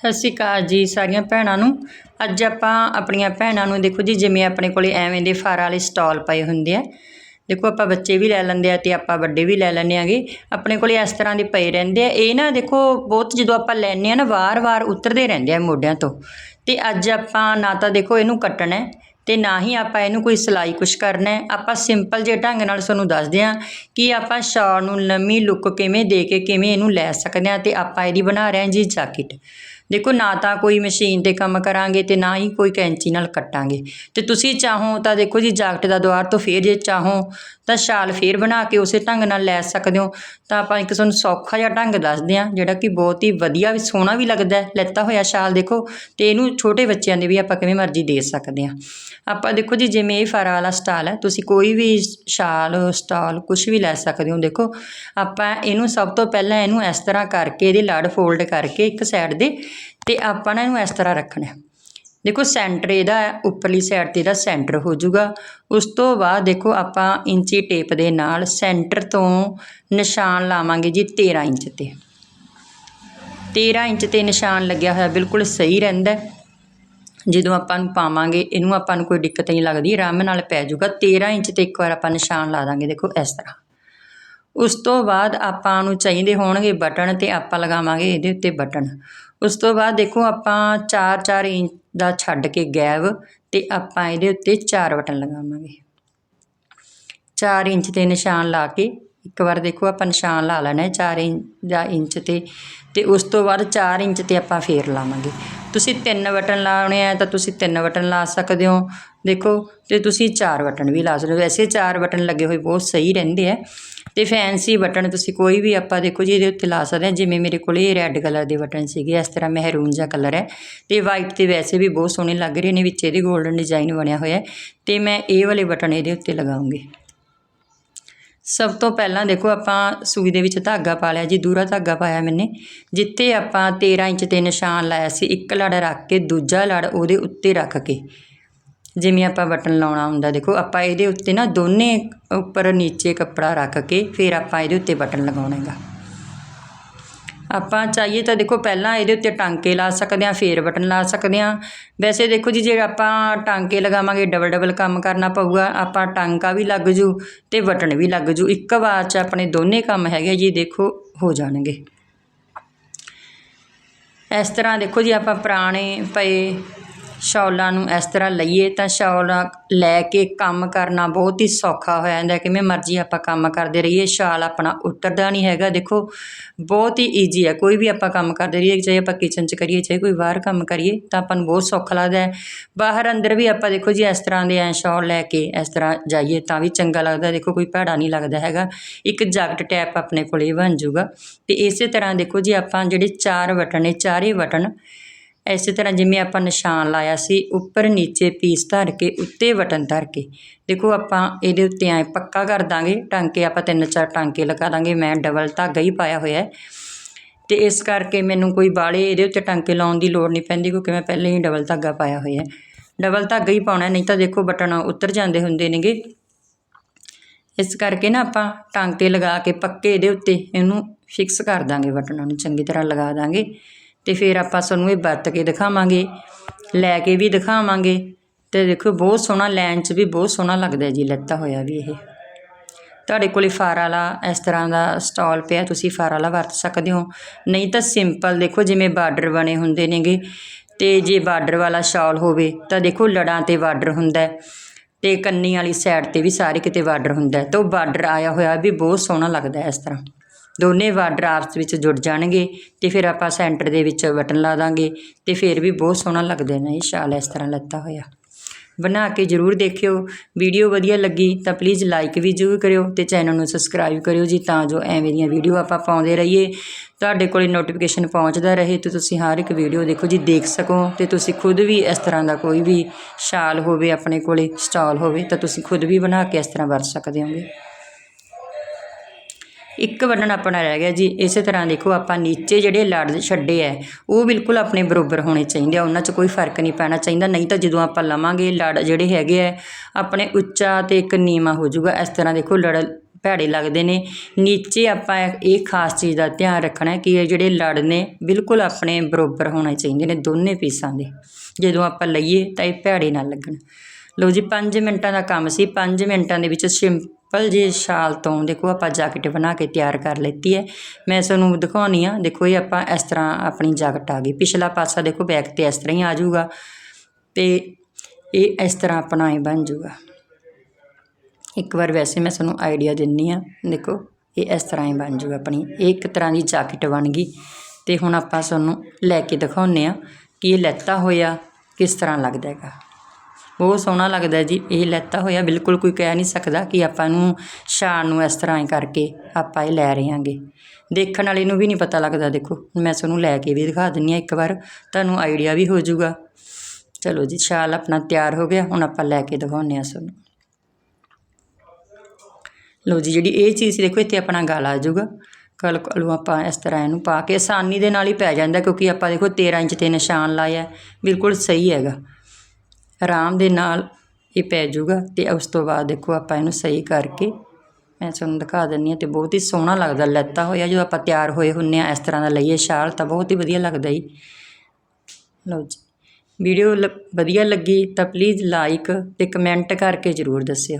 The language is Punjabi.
ਸਤਿ ਸ਼੍ਰੀ ਅਕਾਲ ਜੀ ਸਾਰੀਆਂ ਭੈਣਾਂ ਨੂੰ। ਅੱਜ ਆਪਾਂ ਆਪਣੀਆਂ ਭੈਣਾਂ ਨੂੰ ਦੇਖੋ ਜੀ, ਜਿਵੇਂ ਆਪਣੇ ਕੋਲੇ ਐਵੇਂ ਦੇ ਫਰ ਵਾਲੇ ਸਟਾਲ ਪਏ ਹੁੰਦੇ ਆ। ਦੇਖੋ, ਆਪਾਂ ਬੱਚੇ ਵੀ ਲੈ ਲੈਂਦੇ ਆ ਤੇ ਆਪਾਂ ਵੱਡੇ ਵੀ ਲੈ ਲੈਂਦੇ ਆਗੇ। ਆਪਣੇ ਕੋਲੇ ਇਸ ਤਰ੍ਹਾਂ ਦੇ ਪਏ ਰਹਿੰਦੇ ਆ। ਇਹ ਨਾ ਦੇਖੋ, ਬਹੁਤ ਜਦੋਂ ਆਪਾਂ ਲੈਨੇ ਆ ਨਾ, ਵਾਰ-ਵਾਰ ਉਤਰਦੇ ਰਹਿੰਦੇ ਆ ਮੋਢਿਆਂ ਤੋਂ। ਤੇ ਅੱਜ ਆਪਾਂ ਨਾ ਤਾਂ ਦੇਖੋ, ਇਹਨੂੰ ਕੱਟਣਾ ਹੈ ਤੇ ਨਾ ਹੀ ਆਪਾਂ ਇਹਨੂੰ ਕੋਈ ਸਿਲਾਈ ਕੁਛ ਕਰਨਾ ਆਪਾਂ ਸਿੰਪਲ ਜੇ ਢੰਗ ਨਾਲ ਤੁਹਾਨੂੰ ਦੱਸਦੇ ਹਾਂ ਕਿ ਆਪਾਂ ਸ਼ਾਲ ਨੂੰ ਲੰਮੀ ਲੁੱਕ ਕਿਵੇਂ ਦੇ ਕੇ ਕਿਵੇਂ ਇਹਨੂੰ ਲੈ ਸਕਦੇ ਹਾਂ ਤੇ ਆਪਾਂ ਇਹਦੀ ਬਣਾ ਰਹੇ ਹਾਂ ਜੀ ਜਾਕਟ ਦੇਖੋ, ਨਾ ਤਾਂ ਕੋਈ ਮਸ਼ੀਨ ਤੇ ਕੰਮ ਕਰਾਂਗੇ ਤੇ ਨਾ ਹੀ ਕੋਈ ਕੈਂਚੀ ਨਾਲ ਕੱਟਾਂਗੇ। ਤੇ ਤੁਸੀਂ ਚਾਹੋ ਤਾਂ ਦੇਖੋ ਜੀ, ਜਾਕਟ ਦਾ ਦੁਆਰ ਤੋਂ ਫੇਰ ਜੇ ਚਾਹੋ ਤਾਂ ਸ਼ਾਲ ਫੇਰ ਬਣਾ ਕੇ ਉਸੇ ਢੰਗ ਨਾਲ ਲੈ ਸਕਦੇ ਹੋ। ਤਾਂ ਆਪਾਂ ਇੱਕ ਤੁਹਾਨੂੰ ਸੌਖਾ ਜਿਹਾ ਢੰਗ ਦੱਸਦੇ ਹਾਂ, ਜਿਹੜਾ ਕਿ ਬਹੁਤ ਹੀ ਵਧੀਆ ਵੀ, ਸੋਹਣਾ ਵੀ ਲੱਗਦਾ ਹੈ, ਲੈਤਾ ਹੋਇਆ ਸ਼ਾਲ ਦੇਖੋ। ਤੇ ਇਹਨੂੰ ਛੋਟੇ ਬੱਚਿਆਂ ਦੇ ਵੀ ਆਪਾਂ ਕਿਵੇਂ ਮਰਜ਼ੀ ਦੇ ਸਕਦੇ ਹਾਂ। ਆਪਾਂ ਦੇਖੋ ਜੀ, ਜਿਵੇਂ ਇਹ ਫਰ ਵਾਲਾ ਸਟਾਲ ਹੈ, ਤੁਸੀਂ ਕੋਈ ਵੀ ਸ਼ਾਲ, ਸਟਾਲ ਕੁਝ ਵੀ ਲੈ ਸਕਦੇ ਹੋ, ਦੇਖੋ। ਆਪਾਂ ਇਹਨੂੰ ਸਭ ਤੋਂ ਪਹਿਲਾਂ ਇਹਨੂੰ ਇਸ ਤਰ੍ਹਾਂ ਕਰਕੇ ਇਹਦੇ ਲੜ ਫੋਲਡ ਕਰਕੇ ਇੱਕ ਸਾਈਡ ਦੇ ਤੇ ਆਪਾਂ ਨਾ ਇਹਨੂੰ ਇਸ ਤਰ੍ਹਾਂ ਰੱਖਣਾ ਦੇਖੋ ਸੈਂਟਰ ਇਹਦਾ ਹੈ, ਉੱਪਰਲੀ ਸਾਈਡ ਤੇ ਇਹਦਾ ਸੈਂਟਰ ਹੋ ਜਾਊਗਾ ਉਸ ਤੋਂ ਬਾਅਦ ਦੇਖੋ ਆਪਾਂ ਇੰਚੀ ਟੇਪ ਦੇ ਨਾਲ ਸੈਂਟਰ ਤੋਂ ਨਿਸ਼ਾਨ ਲਾਵਾਂਗੇ ਜੀ 13 ਇੰਚ ਤੇ। 13 ਇੰਚ ਤੇ ਨਿਸ਼ਾਨ ਲੱਗਿਆ ਹੋਇਆ ਬਿਲਕੁਲ ਸਹੀ ਰਹਿੰਦਾ ਜਦੋਂ ਆਪਾਂ ਨੂੰ ਪਾਵਾਂਗੇ ਇਹਨੂੰ ਆਪਾਂ ਨੂੰ ਕੋਈ ਦਿੱਕਤ ਨਹੀਂ ਲੱਗਦੀ ਆਰਾਮ ਨਾਲ ਪੈ ਜਾਊਗਾ 13 ਇੰਚ ਤੇ ਇੱਕ ਵਾਰ ਆਪਾਂ ਨਿਸ਼ਾਨ ਲਾ ਦਾਂਗੇ ਦੇਖੋ ਇਸ ਤਰ੍ਹਾਂ। ਉਸ ਤੋਂ ਬਾਅਦ ਆਪਾਂ ਨੂੰ ਚਾਹੀਦੇ ਹੋਣਗੇ ਬਟਨ ਤੇ ਆਪਾਂ ਲਗਾਵਾਂਗੇ ਇਹਦੇ ਉੱਤੇ ਬਟਨ। ਉਸ ਤੋਂ ਬਾਅਦ ਦੇਖੋ ਆਪਾਂ 4-4 ਇੰਚ ਦਾ ਛੱਡ ਕੇ ਗੈਪ ਤੇ ਆਪਾਂ ਇਹਦੇ ਉੱਤੇ 4 ਬਟਨ ਲਗਾਵਾਂਗੇ। 4 ਇੰਚ ਤੇ ਨਿਸ਼ਾਨ ਲਾ ਕੇ ਇੱਕ ਵਾਰ ਦੇਖੋ ਆਪਾਂ ਨਿਸ਼ਾਨ ਲਾ ਲੈਣਾ ਹੈ 4 ਇੰਚ ਜਾਂ ਇੰਚ ਤੇ। ਤੇ ਉਸ ਤੋਂ ਬਾਅਦ 4 ਇੰਚ ਤੇ ਆਪਾਂ ਫੇਰ ਲਾਵਾਂਗੇ। ਤੁਸੀਂ ਤਿੰਨ ਬਟਨ ਲਾਉਣੇ ਆ ਤਾਂ ਤੁਸੀਂ ਤਿੰਨ ਬਟਨ ਲਾ ਸਕਦੇ ਹੋ। ਦੇਖੋ ਤੇ ਤੁਸੀਂ ਚਾਰ ਬਟਨ ਵੀ ਲਾ ਸਕਦੇ ਹੋ। ਵੈਸੇ ਚਾਰ ਬਟਨ ਲੱਗੇ ਹੋਏ ਬਹੁਤ ਸਹੀ ਰਹਿੰਦੇ ਆ। ਤੇ ਫੈਂਸੀ ਬਟਨ ਤੁਸੀਂ ਕੋਈ ਵੀ ਆਪਾਂ ਦੇਖੋ ਜੀ ਇਹਦੇ ਉੱਤੇ ਲਾ ਸਕਦੇ ਹਾਂ। ਜਿਵੇਂ ਮੇਰੇ ਕੋਲ ਇਹ ਰੈੱਡ ਕਲਰ ਦੇ ਬਟਨ ਸੀਗੇ, ਇਸ ਤਰ੍ਹਾਂ ਮਹਿਰੂਨ ਜਿਹਾ ਕਲਰ ਹੈ। ਤੇ ਵਾਈਟ ਤੇ ਵੈਸੇ ਵੀ ਬਹੁਤ ਸੋਹਣੇ ਲੱਗ ਰਹੇ ਨੇ, ਵਿੱਚ ਇਹਦੇ 골ਡਨ ਡਿਜ਼ਾਈਨ ਬਣਿਆ ਹੋਇਆ ਹੈ। ਤੇ ਮੈਂ ਇਹ ਵਾਲੇ ਬਟਨ ਇਹਦੇ ਉੱਤੇ ਲਗਾਉਂਗੀ। ਸਭ ਤੋਂ ਪਹਿਲਾਂ ਦੇਖੋ ਆਪਾਂ ਸੂਈ ਦੇ ਵਿੱਚ ਧਾਗਾ ਪਾ ਲਿਆ ਜੀ, ਦੂਰਾ ਧਾਗਾ ਪਾਇਆ ਮੈਨੇ। ਜਿੱਥੇ ਆਪਾਂ 13 ਇੰਚ ਤੇ ਨਿਸ਼ਾਨ ਲਾਇਆ ਸੀ, ਇੱਕ ਲੜ ਰੱਖ ਕੇ, ਦੂਜਾ ਲੜ ਉਹਦੇ ਉੱਤੇ ਰੱਖ ਕੇ। ਜਿਵੇਂ ਆਪਾਂ ਬਟਨ ਲਾਉਣਾ ਹੁੰਦਾ, ਦੇਖੋ ਆਪਾਂ ਇਹਦੇ ਉੱਤੇ ਨਾ ਦੋਨੇ ਉੱਪਰ ਨੀਚੇ ਕੱਪੜਾ ਰੱਖ ਕੇ ਫਿਰ ਆਪਾਂ ਇਹਦੇ ਉੱਤੇ ਬਟਨ ਲਗਾਉਣਾ ਹੈਗਾ। ਆਪਾਂ ਚਾਹੀਏ ਤਾਂ ਦੇਖੋ ਪਹਿਲਾਂ ਇਹਦੇ ਉੱਤੇ ਟਾਂਕੇ ਲਾ ਸਕਦੇ ਹਾਂ, ਫੇਰ ਬਟਨ ਲਾ ਸਕਦੇ ਹਾਂ। ਵੈਸੇ ਦੇਖੋ ਜੀ, ਜੇ ਆਪਾਂ ਟਾਂਕੇ ਲਗਾਵਾਂਗੇ ਡਬਲ ਡਬਲ ਕੰਮ ਕਰਨਾ ਪਊਗਾ, ਆਪਾਂ ਟਾਂਕਾ ਵੀ ਲੱਗ ਜੂ ਤੇ ਬਟਨ ਵੀ ਲੱਗ ਜੂ। ਇੱਕ ਵਾਰ 'ਚ ਆਪਣੇ ਦੋਨੇ ਕੰਮ ਹੈਗੇ ਜੀ, ਦੇਖੋ ਹੋ ਜਾਣਗੇ। ਇਸ ਤਰ੍ਹਾਂ ਦੇਖੋ ਜੀ, ਆਪਾਂ ਪੁਰਾਣੇ ਪਏ ਸ਼ੌਲਾਂ ਨੂੰ ਇਸ ਤਰ੍ਹਾਂ ਲਈਏ ਤਾਂ ਸ਼ੌਲਾਂ ਲੈ ਕੇ ਕੰਮ ਕਰਨਾ ਬਹੁਤ ਹੀ ਸੌਖਾ ਹੋ ਜਾਂਦਾ ਕਿਵੇਂ ਮਰਜ਼ੀ ਆਪਾਂ ਕੰਮ ਕਰਦੇ ਰਹੀਏ, ਸ਼ਾਲ ਆਪਣਾ ਉਤਰਦਾ ਨਹੀਂ ਹੈਗਾ। ਦੇਖੋ, ਬਹੁਤ ਹੀ ਈਜ਼ੀ ਹੈ। ਕੋਈ ਵੀ ਆਪਾਂ ਕੰਮ ਕਰਦੇ ਰਹੀਏ, ਚਾਹੇ ਆਪਾਂ ਕਿਚਨ 'ਚ ਕਰੀਏ, ਚਾਹੇ ਕੋਈ ਬਾਹਰ ਕੰਮ ਕਰੀਏ, ਤਾਂ ਆਪਾਂ ਨੂੰ ਬਹੁਤ ਸੌਖਾ ਲੱਗਦਾ ਬਾਹਰ ਅੰਦਰ ਵੀ ਆਪਾਂ ਦੇਖੋ ਜੀ ਇਸ ਤਰ੍ਹਾਂ ਦੇ ਐ ਸ਼ੌਲ ਲੈ ਕੇ ਇਸ ਤਰ੍ਹਾਂ ਜਾਈਏ ਤਾਂ ਵੀ ਚੰਗਾ ਲੱਗਦਾ। ਦੇਖੋ, ਕੋਈ ਭੈੜਾ ਨਹੀਂ ਲੱਗਦਾ ਹੈਗਾ। ਇੱਕ ਜੈਕਟ ਟੈਪ ਆਪਣੇ ਕੋਲ ਇਹ ਬਣ ਜਾਊਗਾ। ਤੇ ਇਸੇ ਤਰ੍ਹਾਂ ਦੇਖੋ ਜੀ ਆਪਾਂ ਜਿਹੜੇ ਚਾਰ ਬਟਨ ਨੇ, ਚਾਰੇ ਬਟਨ ਇਸੇ ਤਰ੍ਹਾਂ ਜਿਵੇਂ ਆਪਾਂ ਨਿਸ਼ਾਨ ਲਾਇਆ ਸੀ, ਉੱਪਰ ਨੀਚੇ ਪੀਸ ਧਰ ਕੇ, ਉੱਤੇ ਬਟਨ ਧਰ ਕੇ। ਦੇਖੋ ਆਪਾਂ ਇਹਦੇ ਉੱਤੇ ਐ ਪੱਕਾ ਕਰ ਦਾਂਗੇ, ਟਾਂਕੇ ਆਪਾਂ ਤਿੰਨ ਚਾਰ ਟਾਂਕੇ ਲਗਾ ਦਾਂਗੇ, ਮੈਂ ਡਬਲ ਧਾਗਾ ਹੀ ਪਾਇਆ ਹੋਇਆ ਹੈ। ਤੇ ਇਸ ਕਰਕੇ ਮੈਨੂੰ ਕੋਈ ਬਾਲੇ ਇਹਦੇ ਉੱਤੇ ਟਾਂਕੇ ਲਾਉਣ ਦੀ ਲੋੜ ਨਹੀਂ ਪੈਂਦੀ, ਕਿਉਂਕਿ ਮੈਂ ਪਹਿਲਾਂ ਹੀ ਡਬਲ ਧਾਗਾ ਪਾਇਆ ਹੋਇਆ ਡਬਲ ਧਾਗਾ ਹੀ ਪਾਉਣਾ, ਨਹੀਂ ਤਾਂ ਦੇਖੋ ਬਟਨ ਉੱਤਰ ਜਾਂਦੇ ਹੁੰਦੇ ਨੇਗੇ। ਇਸ ਕਰਕੇ ਨਾ ਆਪਾਂ ਟਾਂਕੇ ਲਗਾ ਕੇ ਪੱਕੇ ਇਹਦੇ ਉੱਤੇ ਇਹਨੂੰ ਫਿਕਸ ਕਰ ਦਾਂਗੇ ਬਟਨਾਂ ਨੂੰ, ਚੰਗੀ ਤਰ੍ਹਾਂ ਲਗਾ ਦਾਂਗੇ। ਅਤੇ ਫਿਰ ਆਪਾਂ ਤੁਹਾਨੂੰ ਇਹ ਵਰਤ ਕੇ ਦਿਖਾਵਾਂਗੇ, ਲੈ ਕੇ ਵੀ ਦਿਖਾਵਾਂਗੇ ਅਤੇ ਦੇਖੋ ਬਹੁਤ ਸੋਹਣਾ ਲੈਣ 'ਚ ਵੀ ਬਹੁਤ ਸੋਹਣਾ ਲੱਗਦਾ ਜੀ, ਲੱਤਾ ਹੋਇਆ ਵੀ ਇਹ। ਤੁਹਾਡੇ ਕੋਲੇ ਫਾਰ ਵਾਲਾ ਇਸ ਤਰ੍ਹਾਂ ਦਾ ਸਟਾਲ ਪਿਆ, ਤੁਸੀਂ ਫਾਰ ਵਾਲਾ ਵਰਤ ਸਕਦੇ ਹੋ। ਨਹੀਂ ਤਾਂ ਸਿੰਪਲ ਦੇਖੋ ਜਿਵੇਂ ਬਾਰਡਰ ਬਣੇ ਹੁੰਦੇ ਨੇਗੇ ਤੇ ਜੇ ਬਾਰਡਰ ਵਾਲਾ ਸ਼ਾਲ ਹੋਵੇ ਤਾਂ ਦੇਖੋ ਲੜਾਂ ਤੇ ਬਾਰਡਰ ਹੁੰਦਾ ਹੈ ਤੇ ਕੰਨੀ ਵਾਲੀ ਸਾਈਡ ਤੇ ਵੀ ਸਾਰੇ ਕਿਤੇ ਬਾਰਡਰ ਹੁੰਦਾ ਤਾਂ ਉਹ ਬਾਰਡਰ ਆਇਆ ਹੋਇਆ ਵੀ ਬਹੁਤ ਸੋਹਣਾ ਲੱਗਦਾ ਇਸ ਤਰ੍ਹਾਂ। ਦੋਨੇ ਬਾਰਡਰ ਆਪਸ ਵਿੱਚ ਜੁੜ ਜਾਣਗੇ ਤੇ ਫਿਰ ਆਪਾਂ ਸੈਂਟਰ ਦੇ ਵਿੱਚ ਬਟਨ ਲਾ ਦਾਂਗੇ ਤੇ ਫਿਰ ਵੀ ਬਹੁਤ ਸੋਹਣਾ ਲੱਗਦੇ ਨੇ ਇਹ ਸ਼ਾਲ ਇਸ ਤਰ੍ਹਾਂ ਲੱਤਾ ਹੋਇਆ। ਬਣਾ ਕੇ ਜਰੂਰ ਦੇਖਿਓ। ਵੀਡੀਓ ਵਧੀਆ ਲੱਗੀ ਤਾਂ ਪਲੀਜ਼ ਲਾਈਕ ਵੀ ਜ਼ਰੂਰ ਕਰਿਓ ਤੇ ਚੈਨਲ ਨੂੰ ਸਬਸਕ੍ਰਾਈਬ ਕਰਿਓ ਜੀ ਤਾਂ ਜੋ ਐਵੇਂ ਦੀਆਂ ਵੀਡੀਓ ਆਪਾਂ ਪਾਉਂਦੇ ਰਹੀਏ। ਤੁਹਾਡੇ ਕੋਲੇ ਨੋਟੀਫਿਕੇਸ਼ਨ ਪਹੁੰਚਦਾ ਰਹੇ ਤੇ ਤੁਸੀਂ ਹਰ ਇੱਕ ਵੀਡੀਓ ਦੇਖੋ ਜੀ ਦੇਖ ਸਕੋ ਤੇ ਤੁਸੀਂ ਖੁਦ ਵੀ ਇਸ ਤਰ੍ਹਾਂ ਦਾ ਕੋਈ ਵੀ ਸ਼ਾਲ ਹੋਵੇ ਆਪਣੇ ਕੋਲੇ, ਸਟਾਲ ਹੋਵੇ ਤਾਂ ਤੁਸੀਂ ਖੁਦ ਵੀ ਬਣਾ ਕੇ ਇਸ ਤਰ੍ਹਾਂ ਵਰਤ ਸਕਦੇ ਹੋਗੇ। ਇੱਕ ਬਟਨ ਆਪਣਾ ਰਹਿ ਗਿਆ ਜੀ, ਇਸੇ ਤਰ੍ਹਾਂ ਦੇਖੋ ਆਪਾਂ ਨੀਚੇ ਜਿਹੜੇ ਲੜ ਛੱਡੇ ਐ, ਉਹ ਬਿਲਕੁਲ ਆਪਣੇ ਬਰਾਬਰ ਹੋਣੇ ਚਾਹੀਦੇ ਆ, ਉਹਨਾਂ 'ਚ ਕੋਈ ਫ਼ਰਕ ਨਹੀਂ ਪੈਣਾ ਚਾਹੀਦਾ, ਨਹੀਂ ਤਾਂ ਜਦੋਂ ਆਪਾਂ ਲਵਾਂਗੇ ਲੜ ਜਿਹੜੇ ਹੈਗੇ ਆ ਆਪਣੇ ਉੱਚਾ ਤੇ ਇੱਕ ਨੀਵਾ ਹੋ ਜਾਊਗਾ। ਇਸ ਤਰ੍ਹਾਂ ਦੇਖੋ ਲੜ ਭੈੜੇ ਲੱਗਦੇ ਨੇ। ਨੀਚੇ ਆਪਾਂ ਇਹ ਖਾਸ ਚੀਜ਼ ਦਾ ਧਿਆਨ ਰੱਖਣਾ ਕਿ ਇਹ ਜਿਹੜੇ ਲੜ ਨੇ ਬਿਲਕੁਲ ਆਪਣੇ ਬਰੋਬਰ ਹੋਣੇ ਚਾਹੀਦੇ ਨੇ ਦੋਨੇ ਪੀਸਾਂ ਦੇ। ਜਦੋਂ ਆਪਾਂ ਲਈਏ ਤਾਂ ਇਹ ਭੈੜੇ ਨਾ ਲੱਗਣ। ਲਓ ਜੀ 5 ਮਿੰਟਾਂ ਦਾ ਕੰਮ ਸੀ 5 ਮਿੰਟਾਂ ਦੇ ਵਿੱਚ ਸਿੰਪਲ ਜੇ ਸ਼ਾਲ ਤੋਂ ਦੇਖੋ ਆਪਾਂ ਜੈਕਟ ਬਣਾ ਕੇ ਤਿਆਰ ਕਰ ਲੈਤੀ ਹੈ। ਮੈਂ ਤੁਹਾਨੂੰ ਦਿਖਾਉਣੀ ਆ। ਦੇਖੋ ਇਹ ਆਪਾਂ ਇਸ ਤਰ੍ਹਾਂ ਆਪਣੀ ਜੈਕਟ ਆ ਗਈ। ਪਿਛਲਾ ਪਾਸਾ ਦੇਖੋ ਬੈਕ ਤੇ ਇਸ ਤਰ੍ਹਾਂ ਹੀ ਆ ਜਾਊਗਾ। ਤੇ ਇਹ ਇਸ ਤਰ੍ਹਾਂ ਆਪਣਾ ਹੀ ਬਣ ਜਾਊਗਾ। ਇੱਕ ਵਾਰ ਵੈਸੇ ਮੈਂ ਤੁਹਾਨੂੰ ਆਈਡੀਆ ਦਿੰਨੀ ਆ। ਦੇਖੋ ਇਹ ਇਸ ਤਰ੍ਹਾਂ ਹੀ ਬਣ ਜਾਊਗਾ ਆਪਣੀ। ਇਹ ਇੱਕ ਤਰ੍ਹਾਂ ਦੀ ਜੈਕਟ ਬਣ ਗਈ। ਤੇ ਹੁਣ ਆਪਾਂ ਤੁਹਾਨੂੰ ਲੈ ਕੇ ਦਿਖਾਉਂਦੇ ਆ ਕਿ ਇਹ ਲੈਤਾ ਹੋਇਆ ਕਿਸ ਤਰ੍ਹਾਂ ਲੱਗਦਾ ਹੈਗਾ। ਬਹੁਤ ਸੋਹਣਾ ਲੱਗਦਾ ਜੀ। ਇਹ ਲੈਤਾ ਹੋਇਆ ਬਿਲਕੁਲ ਕੋਈ ਕਹਿ ਨਹੀਂ ਸਕਦਾ ਕਿ ਆਪਾਂ ਨੂੰ ਸ਼ਾਨ ਨੂੰ ਇਸ ਤਰ੍ਹਾਂ ਹੀ ਕਰਕੇ ਆਪਾਂ ਇਹ ਲੈ ਰਹੇ ਹਾਂਗੇ। ਦੇਖਣ ਵਾਲੇ ਨੂੰ ਵੀ ਨਹੀਂ ਪਤਾ ਲੱਗਦਾ, ਦੇਖੋ। ਮੈਂ ਤੁਹਾਨੂੰ ਲੈ ਕੇ ਵੀ ਦਿਖਾ ਦਿੰਨੀ ਆ ਇੱਕ ਵਾਰ। ਤੁਹਾਨੂੰ ਆਈਡੀਆ ਵੀ ਹੋ ਜਾਊਗਾ। ਚਲੋ ਜੀ, ਸ਼ਾਲ ਆਪਣਾ ਤਿਆਰ ਹੋ ਗਿਆ। ਹੁਣ ਆਪਾਂ ਲੈ ਕੇ ਦਿਖਾਉਂਦੇ ਆ ਤੁਹਾਨੂੰ ਲਓ ਜੀ, ਜਿਹੜੀ ਇਹ ਚੀਜ਼ ਸੀ, ਦੇਖੋ, ਇੱਥੇ ਆਪਣਾ ਗਲ ਆ ਜਾਊਗਾ। ਗਲ ਕੋਲੋਂ ਆਪਾਂ ਇਸ ਤਰ੍ਹਾਂ ਇਹਨੂੰ ਪਾ ਕੇ ਆਸਾਨੀ ਦੇ ਨਾਲ ਹੀ ਪੈ ਜਾਂਦਾ ਕਿਉਂਕਿ ਆਪਾਂ ਦੇਖੋ 13 ਇੰਚ ਤੇ ਨਿਸ਼ਾਨ ਲਾਇਆ। ਬਿਲਕੁਲ ਸਹੀ ਹੈਗਾ। ਆਰਾਮ ਦੇ ਨਾਲ ਇਹ ਪੈ ਜਾਊਗਾ ਅਤੇ ਉਸ ਤੋਂ ਬਾਅਦ ਦੇਖੋ ਆਪਾਂ ਇਹਨੂੰ ਸਹੀ ਕਰਕੇ ਮੈਂ ਤੁਹਾਨੂੰ ਦਿਖਾ ਦਿੰਦੀ ਹਾਂ ਅਤੇ ਬਹੁਤ ਹੀ ਸੋਹਣਾ ਲੱਗਦਾ, ਲੈਤਾ ਹੋਇਆ ਜਦੋਂ ਆਪਾਂ ਤਿਆਰ ਹੋਏ ਹੁੰਦੇ ਆ ਇਸ ਤਰ੍ਹਾਂ ਦਾ ਲਈਏ ਸ਼ਾਲ ਤਾਂ ਬਹੁਤ ਹੀ ਵਧੀਆ ਲੱਗਦਾ ਜੀ। ਲਓ ਜੀ, ਵੀਡੀਓ ਲ- ਵਧੀਆ ਲੱਗੀ ਤਾਂ ਪਲੀਜ਼ ਲਾਈਕ ਅਤੇ ਕਮੈਂਟ ਕਰਕੇ ਜ਼ਰੂਰ ਦੱਸਿਓ।